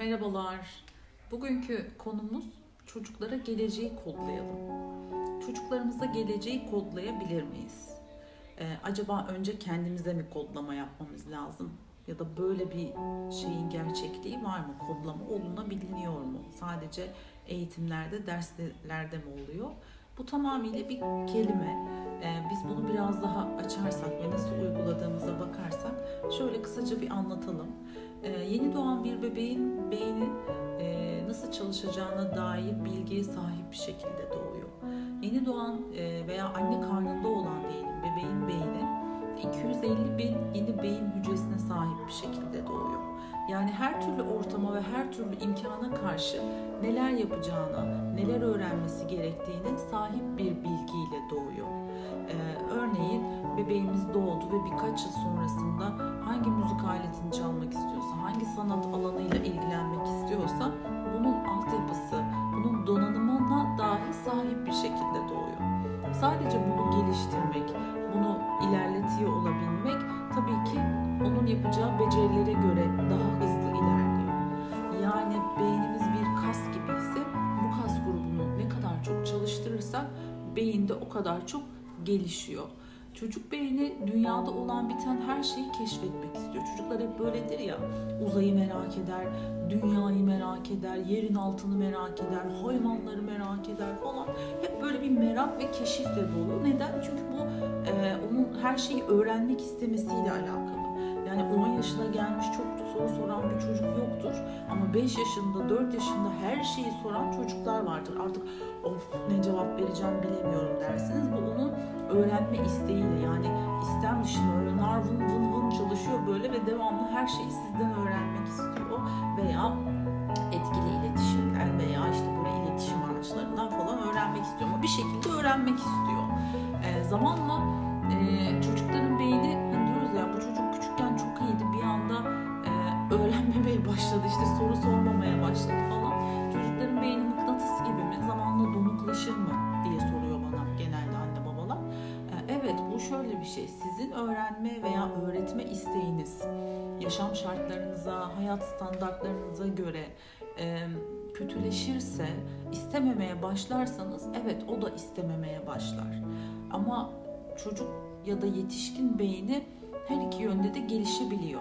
Merhabalar. Bugünkü konumuz çocuklara geleceği kodlayalım. Çocuklarımıza geleceği kodlayabilir miyiz? Ee, acaba önce kendimize mi kodlama yapmamız lazım? Ya da böyle bir şeyin gerçekliği var mı? Kodlama olunabiliyor mu? Sadece eğitimlerde, derslerde mi oluyor? Bu tamamıyla bir kelime. Ee, biz bunu biraz daha açarsak ve nasıl uyguladığımıza bakarsak şöyle kısaca bir anlatalım. Ee, yeni doğan bir bebeğin beyni e, nasıl çalışacağına dair bilgiye sahip bir şekilde doğuyor. Yeni doğan e, veya anne karnında olan diyelim bebeğin beyni 250 bin yeni beyin hücresine sahip bir şekilde doğuyor. Yani her türlü ortama ve her türlü imkana karşı neler yapacağına, neler öğrenmesi gerektiğine sahip bir bilgiyle doğuyor. Ee, örneğin bebeğimiz doğdu ve birkaç yıl sonrasında hangi müzik aletini çalmak istiyorsa, hangi sanat alanıyla ilgilenmek istiyorsa bunun altyapısı, bunun donanımına dahi sahip bir şekilde doğuyor. Sadece bunu geliştirmek, bunu ilerletiyor olabilmek tabii ki onun yapacağı becerilere göre daha hızlı ilerliyor. Yani beynimiz bir kas gibi ise bu kas grubunu ne kadar çok çalıştırırsak beyinde o kadar çok gelişiyor. Çocuk beyni dünyada olan biten her şeyi keşfetmek istiyor. Çocuklar hep böyledir ya. Uzayı merak eder, dünyayı merak eder, yerin altını merak eder, hayvanları merak eder falan. Hep böyle bir merak ve keşifle dolu. Neden? Çünkü bu e, onun her şeyi öğrenmek istemesiyle alakalı. Yani 10 yaşına gelmiş çok soru soran bir çocuk yoktur. Ama 5 yaşında, 4 yaşında her şeyi soran çocuklar vardır. Artık of ne cevap vereceğim bilemiyorum dersiniz. Bu onun öğrenme isteğiyle yani istem dışında öyle nar vın vın vın çalışıyor böyle ve devamlı her şeyi sizden öğrenmek istiyor. Veya etkili iletişimden veya işte böyle iletişim araçlarından falan öğrenmek istiyor. Ama bir şekilde öğrenmek istiyor. Ee, zamanla e, çocukların beyni hani diyoruz ya bu çocuk küçükken çok iyiydi bir anda e, öğrenmemeye başladı işte soru sormamaya başladı falan. Şey sizin öğrenme veya öğretme isteğiniz yaşam şartlarınıza, hayat standartlarınıza göre e, kötüleşirse, istememeye başlarsanız evet o da istememeye başlar. Ama çocuk ya da yetişkin beyni her iki yönde de gelişebiliyor.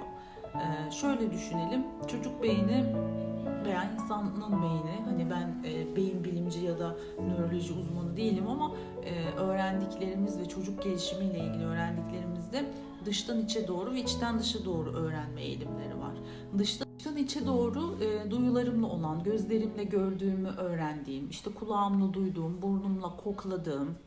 Ee, şöyle düşünelim, çocuk beyni veya insanın beyni, hani ben e, beyin bilimci ya da nöroloji uzmanı değilim ama e, öğrendiklerimiz ve çocuk gelişimiyle ilgili öğrendiklerimizde dıştan içe doğru ve içten dışa doğru öğrenme eğilimleri var. Dıştan dıştan içe doğru e, duyularımla olan, gözlerimle gördüğümü öğrendiğim, işte kulağımla duyduğum, burnumla kokladığım,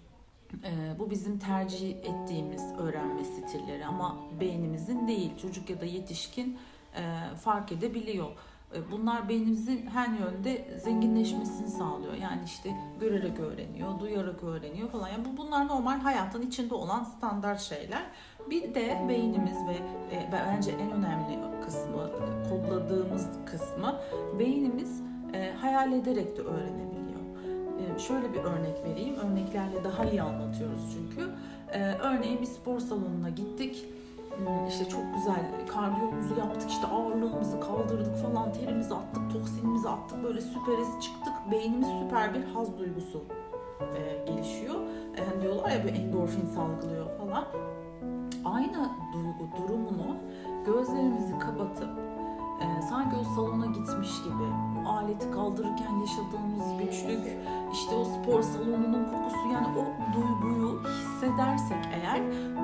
e, bu bizim tercih ettiğimiz öğrenme stilleri ama beynimizin değil, çocuk ya da yetişkin e, fark edebiliyor. E, Bunlar beynimizin her yönde zenginleşmesini sağlıyor. Yani işte görerek öğreniyor, duyarak öğreniyor falan. Yani bu bunlar normal hayatın içinde olan standart şeyler. Bir de beynimiz ve e, bence en önemli kısmı, kodladığımız kısmı beynimiz e, hayal ederek de öğrenebiliyor. Şöyle bir örnek vereyim. Örneklerle daha iyi anlatıyoruz çünkü. Örneğin bir spor salonuna gittik. Hmm, İşte çok güzel kardiyomuzu yaptık, işte ağırlığımızı kaldırdık falan, terimizi attık, toksinimizi attık, böyle süperiz çıktık. Beynimiz süper bir haz duygusu e, gelişiyor. E, hani diyorlar ya bir endorfin salgılıyor falan. Aynı duygu durumunu gözlerimizi kapatıp e, sanki o salona gitmiş gibi aleti kaldırırken yaşadığımız güçlük, işte o spor salonunun kokusu yani o duyguyu hissedersek eğer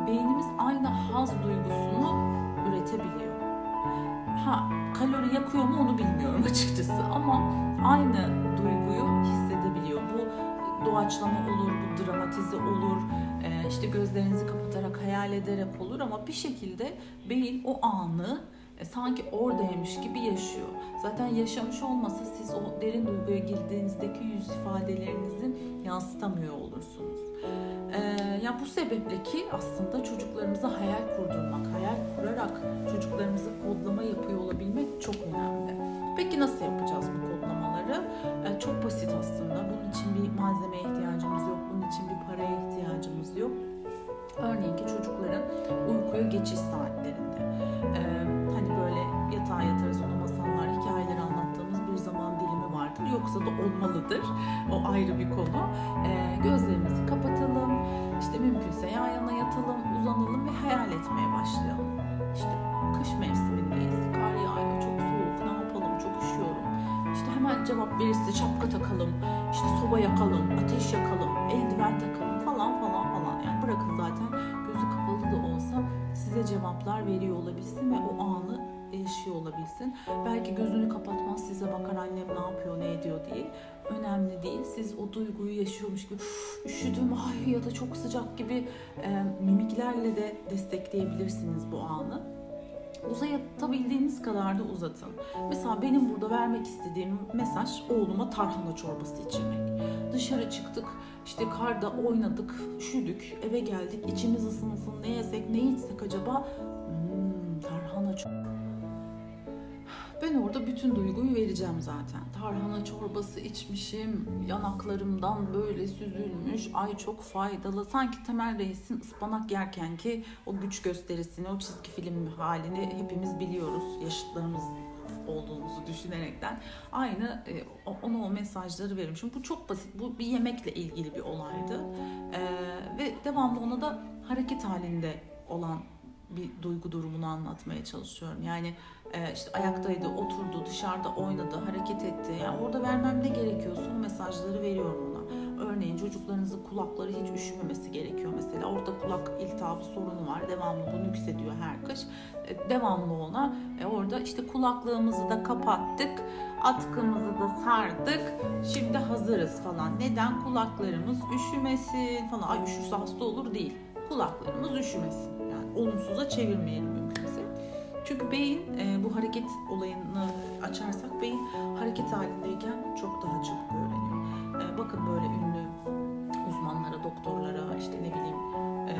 beynimiz aynı haz duygusunu üretebiliyor. Ha kalori yakıyor mu onu bilmiyorum açıkçası ama aynı duyguyu hissedebiliyor. Bu doğaçlama olur, bu dramatize olur, e, işte gözlerinizi kapatarak hayal ederek olur ama bir şekilde beyin o anı e, sanki oradaymış gibi yaşıyor. Zaten yaşamış olmasa siz o derin duyguya girdiğinizdeki yüz ifadelerinizi yansıtamıyor olursunuz. Ee, ya bu sebeple ki aslında çocuklarımıza hayal kurdurmak, hayal kurarak çocuklarımıza kodlama yapıyor olabilmek çok önemli. Peki nasıl yapacağız bu kodlamaları? Ee, çok basit aslında. Bunun için bir malzemeye ihtiyacımız yok, bunun için bir paraya ihtiyacımız yok. Örneğin ki çocukların uykuya geçiş saatlerinde. Böyle yatağa yatarız ona masallar, hikayeler anlattığımız yoksa da olmalıdır. O ayrı bir konu. Ee, gözlerimizi kapatalım. İşte mümkünse yan yana yatalım, uzanalım ve hayal etmeye başlayalım. İşte kış mevsimindeyiz, kar yağıyor, çok soğuk, ne yapalım, çok üşüyorum. İşte hemen cevap verirse şapka takalım, işte soba yakalım, ateş yakalım, eldiven takalım olabilsin. Belki gözünü kapatmaz size bakar annem ne yapıyor ne ediyor diye. Önemli değil. Siz o duyguyu yaşıyormuş gibi "Üf, üşüdüm ay ya da çok sıcak gibi e, mimiklerle de destekleyebilirsiniz bu anı. Uzatabildiğiniz kadar da uzatın. Mesela benim burada vermek istediğim mesaj oğluma tarhana çorbası içirmek. Dışarı çıktık, işte karda oynadık, üşüdük, eve geldik, içimiz ısınsın, ne yesek, ne içsek acaba? Hmm, tarhana çorbası. Ben orada bütün duyguyu vereceğim zaten. Tarhana çorbası içmişim, yanaklarımdan böyle süzülmüş, ay çok faydalı. Sanki Temel Reis'in ıspanak yerken ki o güç gösterisini, o çizgi film halini hepimiz biliyoruz. Yaşıtlarımız olduğumuzu düşünerekten aynı e, ona o mesajları veririm. Şimdi bu çok basit. Bu bir yemekle ilgili bir olaydı. E, ve devamlı ona da hareket halinde olan bir duygu durumunu anlatmaya çalışıyorum. Yani işte ayaktaydı, oturdu, dışarıda oynadı, hareket etti. Yani orada vermem ne gerekiyorsa o mesajları veriyorum ona. Örneğin çocuklarınızın kulakları hiç üşümemesi gerekiyor mesela. Orada kulak iltihabı sorunu var. Devamlı bu nüksediyor her kış. E, devamlı ona e, orada işte kulaklığımızı da kapattık, atkımızı da sardık. Şimdi hazırız falan. Neden? Kulaklarımız üşümesin falan. Ay üşürse hasta olur değil. Kulaklarımız üşümesin. Yani olumsuza çevirmeyelim mümkünse. Çünkü beyin e, bu hareket olayını açarsak beyin hareket halindeyken çok daha çabuk öğreniyor. E, bakın böyle ünlü uzmanlara, doktorlara, işte ne bileyim e,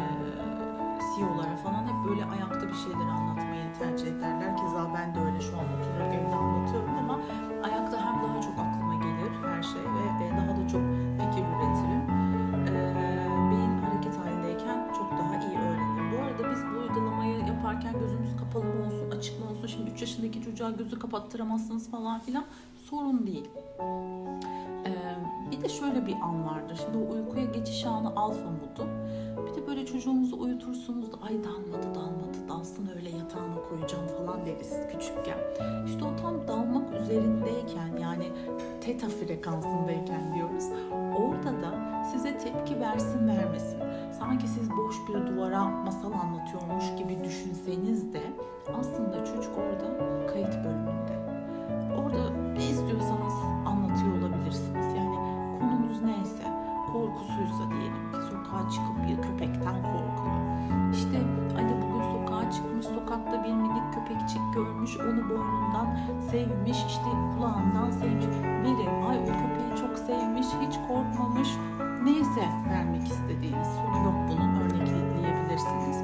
CEO'lara falan hep böyle ayakta bir şeyleri anlatmayı tercih ederler. Keza ben de öyle şu an oturarak evde anlatıyorum ama ayakta hem daha yaşındaki çocuğa gözü kapattıramazsınız falan filan sorun değil. Ee, bir de şöyle bir an vardır. Şimdi o uykuya geçiş anı alfa modu. Bir de böyle çocuğumuzu uyutursunuz da ay dalmadı dalmadı dalsın öyle yatağına koyacağım falan deriz küçükken. İşte o tam dalmak üzerindeyken yani teta frekansındayken diyoruz. Orada da size tepki versin vermesin. Sanki siz boş bir duvara masal anlatıyormuş gibi düşünseniz de aslında çocuk orada kayıt bölümünde. Orada ne istiyorsanız anlatıyor olabilirsiniz. Yani konunuz neyse, korkusuysa diyelim ki sokağa çıkıp bir köpekten korkuyor. İşte Ali bugün sokağa çıkmış, sokakta bir minik köpekçik görmüş, onu boynundan sevmiş, işte kulağından sevmiş. Verin, ay o köpeği çok sevmiş, hiç korkmamış. Neyse vermek istediğiniz, yok bunun örnekleyebilirsiniz.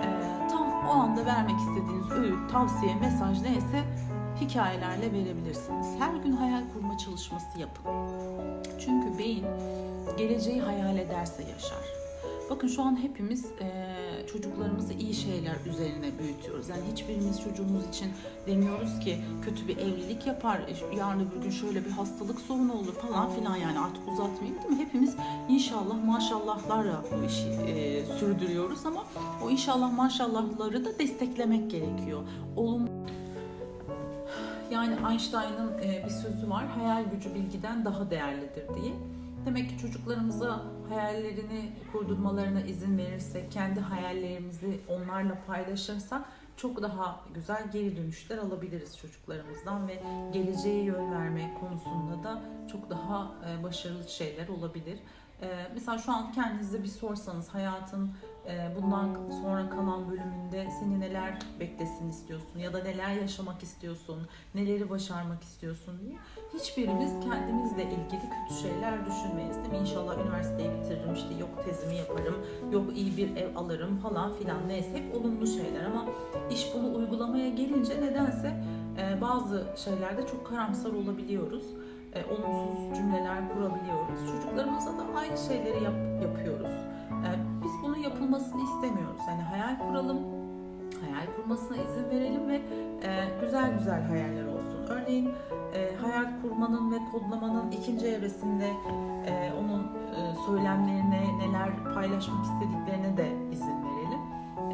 Ee, tam o anda vermek istediğiniz öğüt, tavsiye, mesaj neyse hikayelerle verebilirsiniz. Her gün hayal kurma çalışması yapın. Çünkü beyin geleceği hayal ederse yaşar. Bakın şu an hepimiz eee, çocuklarımızı iyi şeyler üzerine büyütüyoruz. Yani hiçbirimiz çocuğumuz için demiyoruz ki kötü bir evlilik yapar, e, yarın öbür gün şöyle bir hastalık sorunu olur falan filan yani artık uzatmayayım değil mi? Hepimiz inşallah maşallahlarla bu işi eee, sürdürüyoruz ama o inşallah maşallahları da desteklemek gerekiyor. Olumlu yani Einstein'ın e, bir sözü var. Hayal gücü bilgiden daha değerlidir diye. Demek ki çocuklarımıza hayallerini kurdurmalarına izin verirsek, kendi hayallerimizi onlarla paylaşırsak çok daha güzel geri dönüşler alabiliriz çocuklarımızdan ve geleceğe yön verme konusunda da çok daha e, başarılı şeyler olabilir. E, Mesela şu an kendinize bir sorsanız hayatın bundan sonra kalan bölümünde seni neler beklesin istiyorsun ya da neler yaşamak istiyorsun, neleri başarmak istiyorsun diye hiçbirimiz kendimizle ilgili kötü şeyler düşünmeyiz değil mi? İnşallah üniversiteyi bitiririm işte yok tezimi yaparım, yok iyi bir ev alırım falan filan neyse hep olumlu şeyler ama iş bunu uygulamaya gelince nedense e, bazı şeylerde çok karamsar olabiliyoruz. E, olumsuz cümleler kurabiliyoruz. Çocuklarımıza da aynı şeyleri yap- yapıyoruz. Yani hayal kuralım, hayal kurmasına izin verelim ve e, güzel güzel hayaller olsun. Örneğin e, hayal kurmanın ve kodlamanın ikinci evresinde e, onun e, söylemlerine, neler paylaşmak istediklerine de izin verelim.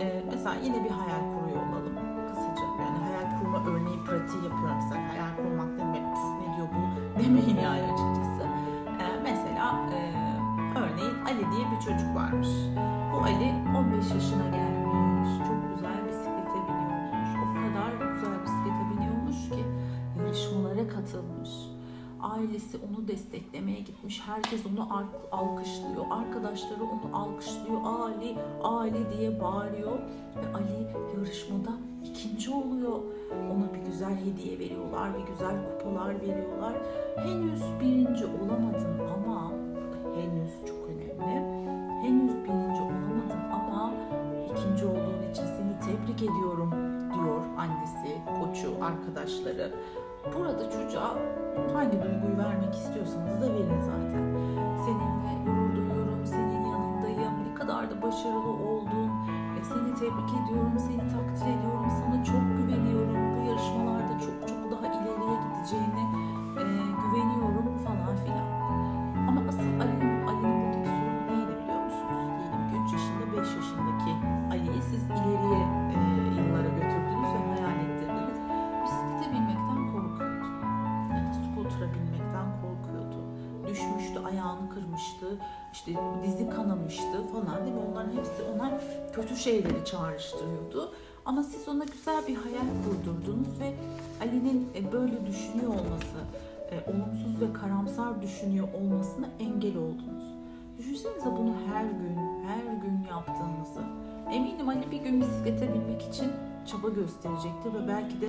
E, mesela yine bir hayal kuruyor olalım kısaca. Yani hayal kurma örneği pratiği yapıyorum. Mesela hayal kurmak demek "Püf, ne diyor bu demeyin yani açıkçası. E, mesela e, örneğin Ali diye bir çocuk varmış. Bu Ali 15 yaşına gelmiş. Çok güzel bisiklete biniyormuş. O kadar güzel bisiklete biniyormuş ki yarışmalara katılmış. Ailesi onu desteklemeye gitmiş. Herkes onu al- alkışlıyor. Arkadaşları onu alkışlıyor. Ali, Ali diye bağırıyor. Ve Ali yarışmada ikinci oluyor. Ona bir güzel hediye veriyorlar. Bir güzel kupalar veriyorlar. Henüz birinci olamadın ama henüz çok önemli. Henüz birinci olamadın ama ikinci olduğun için seni tebrik ediyorum diyor annesi, koçu, arkadaşları. Burada çocuğa hangi duyguyu vermek istiyorsanız da verin zaten. Seninle gurur duyuyorum, senin yanındayım, ne kadar da başarılı oldun, e, seni tebrik ediyorum, seni takdir ediyorum, sana çok kötü şeyleri çağrıştırıyordu. Ama siz ona güzel bir hayal kurdurdunuz ve Ali'nin e, böyle düşünüyor olması, e, olumsuz ve karamsar düşünüyor olmasına engel oldunuz. Düşünsenize bunu her gün, her gün yaptığınızı. Eminim Ali bir gün bisiklete binmek için çaba gösterecektir ve belki de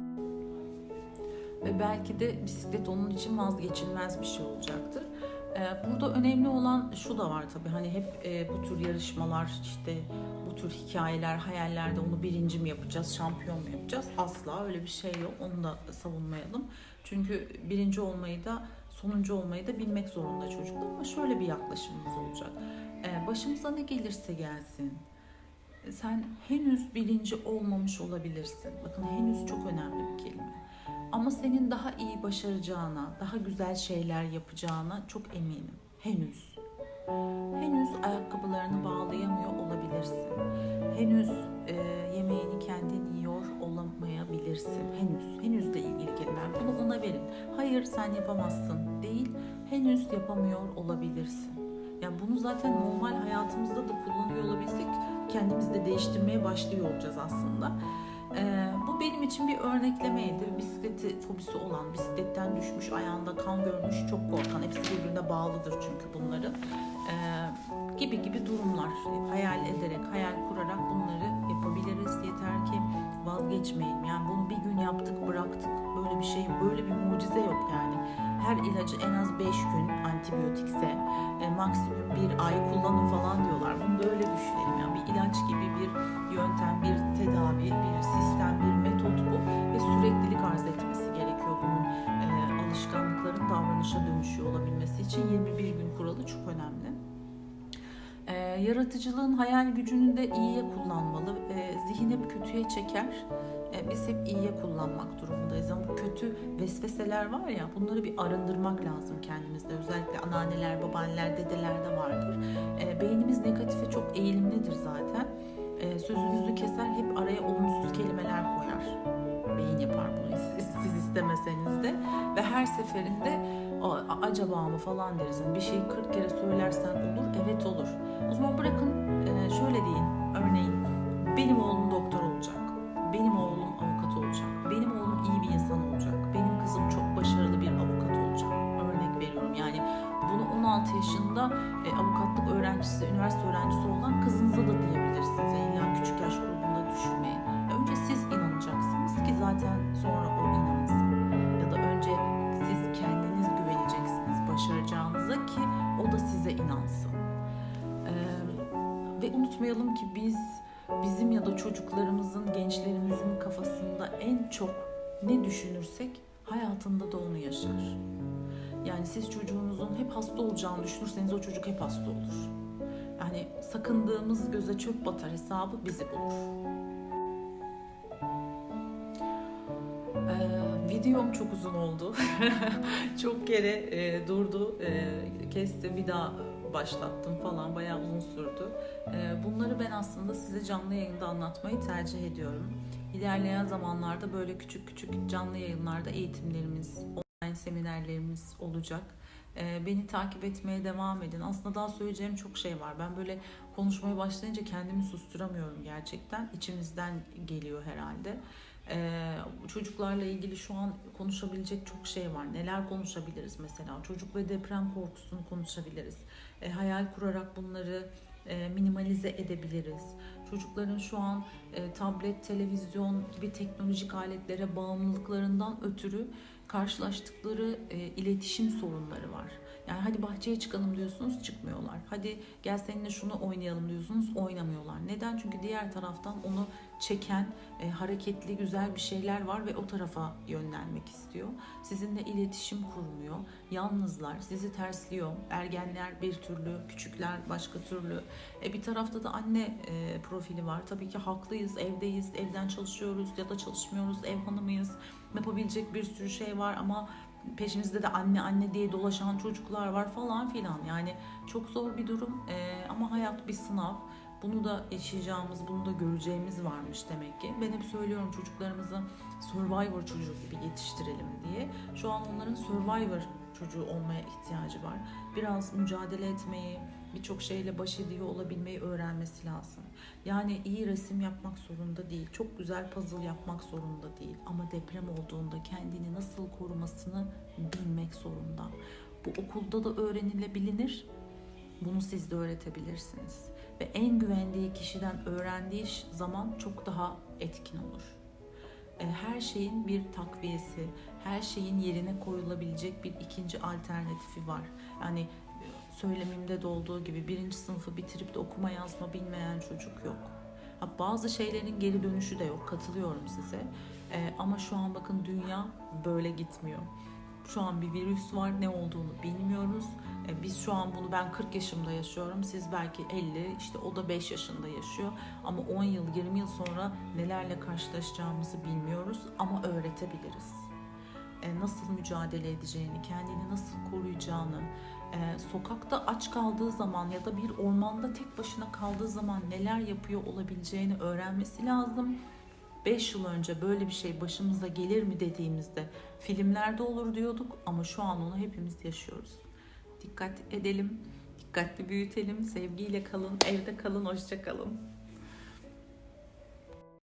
ve belki de bisiklet onun için vazgeçilmez bir şey olacaktır. Ee, Burada önemli olan şu da var tabii hani hep e, bu tür yarışmalar işte bu tür hikayeler, hayallerde onu birinci mi yapacağız, şampiyon mu yapacağız? Asla öyle bir şey yok. Onu da savunmayalım. Çünkü birinci olmayı da sonuncu olmayı da bilmek zorunda çocuklar ama şöyle bir yaklaşımımız olacak. Ee, Başımıza ne gelirse gelsin. Sen henüz birinci olmamış olabilirsin. Bakın henüz çok önemli bir kelime. Ama senin daha iyi başaracağına, daha güzel şeyler yapacağına çok eminim. Henüz. Henüz ayakkabılarını bağlayamıyor olabilirsin. Henüz e, yemeğini kendin yiyor olamayabilirsin. Henüz. Henüzle ilgili kelimeler. Bunu ona verin. Hayır sen yapamazsın değil. Henüz yapamıyor olabilirsin. Yani bunu zaten normal hayatımızda da kullanıyor olabilsek kendimizi de değiştirmeye başlıyor olacağız aslında. Ee, bu benim için bir örneklemeydi. Bisikleti fobisi olan, bisikletten düşmüş, ayağında kan görmüş, çok korkan, hepsi birbirine bağlıdır çünkü bunların. Ee, gibi gibi durumlar. Hayal ederek, hayal kurarak bunları yapabiliriz. Yeter ki vazgeçmeyin. Yani bunu bir gün yaptık, bıraktık. Böyle bir şey, böyle bir mucize yok yani. Her ilacı en az 5 gün antibiyotikse, e, maksimum bir ay kullanın falan diyorlar. Bunu böyle düşünelim. Yani ilaç gibi bir yöntem, bir tedavi, bir sistem, bir metot bu ve süreklilik arz etmesi gerekiyor bunun e, alışkanlıkların davranışa dönüşüyor olabilmesi için 21 gün kuralı çok önemli. E, yaratıcılığın hayal gücünü de iyiye kullanmalı. E, zihin hep kötüye çeker. E, biz hep iyiye kullanmak durumundayız ama kötü vesveseler var ya bunları bir arındırmak lazım kendimizde. Özellikle anneanneler, babaanneler, dedeler de vardır. E, beynimiz negatife çok eğilimlidir zaten. E, sözünüzü keser hep araya olumsuz kelimeler koyar. Beyin yapar bunu siz, siz istemeseniz de. Ve her seferinde "A- acaba mı falan. Yani bir şeyi 40 kere söylersen olur, evet olur. O zaman bırakın e, şöyle deyin. Örneğin benim oğlum doktor olacak. Benim oğlum avukat olacak. Benim oğlum iyi bir insan olacak. Benim kızım çok başarılı bir avukat olacak. Örnek veriyorum yani bunu 16 yaşında e, avukatlık öğrencisi, üniversite öğrencisi size inansın. Ee, ve unutmayalım ki biz bizim ya da çocuklarımızın, gençlerimizin kafasında en çok ne düşünürsek hayatında da onu yaşar. Yani siz çocuğunuzun hep hasta olacağını düşünürseniz o çocuk hep hasta olur. Yani sakındığımız göze çöp batar hesabı bizi bulur. Ee, videom çok uzun oldu. çok kere e, durdu, e, kesti, bir daha başlattım falan. Bayağı uzun sürdü. E, bunları ben aslında size canlı yayında anlatmayı tercih ediyorum. İlerleyen zamanlarda böyle küçük küçük canlı yayınlarda eğitimlerimiz, online seminerlerimiz olacak. E, beni takip etmeye devam edin. Aslında daha söyleyeceğim çok şey var. Ben böyle konuşmaya başlayınca kendimi susturamıyorum gerçekten. İçimizden geliyor herhalde. Ee, çocuklarla ilgili şu an konuşabilecek çok şey var. Neler konuşabiliriz mesela? Çocuk ve deprem korkusunu konuşabiliriz. Ee, hayal kurarak bunları e, minimalize edebiliriz. Çocukların şu an e, tablet, televizyon gibi teknolojik aletlere bağımlılıklarından ötürü karşılaştıkları e, iletişim sorunları var. Yani hadi bahçeye çıkalım diyorsunuz çıkmıyorlar. Hadi gel seninle şunu oynayalım diyorsunuz oynamıyorlar. Neden? Çünkü diğer taraftan onu çeken e, hareketli güzel bir şeyler var ve o tarafa yönlenmek istiyor. Sizinle iletişim kurmuyor. Yalnızlar, sizi tersliyor. Ergenler bir türlü, küçükler başka türlü. E, bir tarafta da anne e, profili var. Tabii ki haklıyız, evdeyiz, evden çalışıyoruz ya da çalışmıyoruz, ev hanımıyız. Yapabilecek bir sürü şey var ama peşimizde de anne anne diye dolaşan çocuklar var falan filan. Yani çok zor bir durum E, ama hayat bir sınav. Bunu da yaşayacağımız, bunu da göreceğimiz varmış demek ki. Ben hep söylüyorum çocuklarımızı Survivor çocuğu gibi yetiştirelim diye. Şu an onların Survivor çocuğu olmaya ihtiyacı var. Biraz mücadele etmeyi, birçok şeyle baş ediyor olabilmeyi öğrenmesi lazım. Yani iyi resim yapmak zorunda değil, çok güzel puzzle yapmak zorunda değil. Ama deprem olduğunda kendini nasıl korumasını bilmek zorunda. Bu okulda da öğrenilebilir. Bunu siz de öğretebilirsiniz ve en güvendiği kişiden öğrendiği zaman çok daha etkin olur. E, Her şeyin bir takviyesi, her şeyin yerine koyulabilecek bir ikinci alternatifi var. Yani söylemimde de olduğu gibi birinci sınıfı bitirip de okuma yazma bilmeyen çocuk yok. Ha, bazı şeylerin geri dönüşü de yok, katılıyorum size. E, ama şu an bakın dünya böyle gitmiyor. Şu an bir virüs var, ne olduğunu bilmiyoruz. E, Biz şu an bunu ben 40 yaşımda yaşıyorum. Siz belki 50, işte o da 5 yaşında yaşıyor. Ama 10 yıl, 20 yıl sonra nelerle karşılaşacağımızı bilmiyoruz ama öğretebiliriz. E, Nasıl mücadele edeceğini, kendini nasıl koruyacağını, e, sokakta aç kaldığı zaman ya da bir ormanda tek başına kaldığı zaman neler yapıyor olabileceğini öğrenmesi lazım. 5 yıl önce böyle bir şey başımıza gelir mi dediğimizde filmlerde olur diyorduk ama şu an onu hepimiz yaşıyoruz. Dikkat edelim, dikkatli büyütelim, sevgiyle kalın, evde kalın, hoşça kalın.